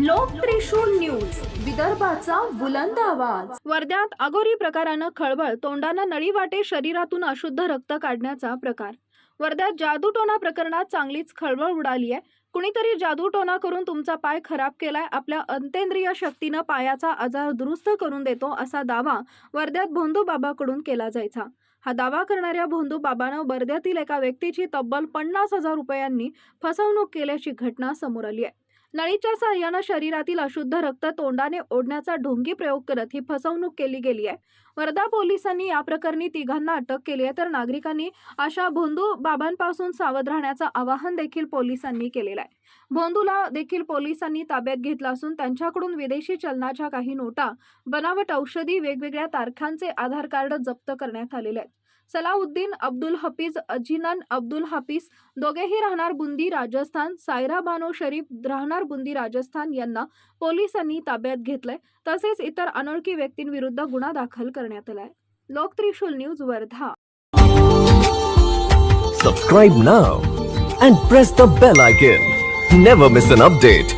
लोकत्रिशूळ news विदर्भाचा बुलंद आवाज. वर्ध्यात अगोरी प्रकारानं खळबळ तोंडाला नळी वाटे शरीरातून अशुद्ध रक्त काढण्याचा प्रकार. वर्ध्यात जादूटोना प्रकरणात चांगलीच खळबळ उडाली आहे कुणीतरी जादूटोना करून तुमचा पाय खराब केलाय आपल्या अंतेंद्रिय शक्तीनं पायाचा आजार दुरुस्त करून देतो असा दावा वर्ध्यात भोंदू बाबाकडून केला जायचा. हा दावा करणाऱ्या भोंदू बाबानं वर्ध्यातील एका व्यक्तीची तब्बल पन्नास हजार रुपयांनी फसवणूक केल्याची घटना समोर आली आहे नळीच्या साह्यानं शरीरातील अशुद्ध रक्त तोंडाने ओढण्याचा ढोंगी प्रयोग करत ही फसवणूक केली गेली आहे. वर्धा पोलिसांनी या प्रकरणी तिघांना अटक केली आहे तर नागरिकांनी अशा भोंदू बाबांपासून सावध राहण्याचं आवाहन देखील पोलिसांनी केलेलं आहे. भोंदूला देखील पोलिसांनी ताब्यात घेतला असून त्यांच्याकडून विदेशी चलनाच्या काही नोटा बनावट औषधी वेगवेगळ्या तारखांचे आधार कार्ड जप्त करण्यात आलेले आहेत. सलाउद्दीन अब्दुल हफीज अजिनन अब्दुल हाफिज दोघेही राहणार बुंदी राजस्थान. सायरा बानो शरीफ राहणार बुंदी राजस्थान यांना पोलिसांनी ताब्यात घेतलंय. तसेच इतर अनोळखी व्यक्तींविरुद्ध गुन्हा दाखल करण्यात आलाय. Lok Trishul news Wardha. Subscribe now and press the bell icon never miss an update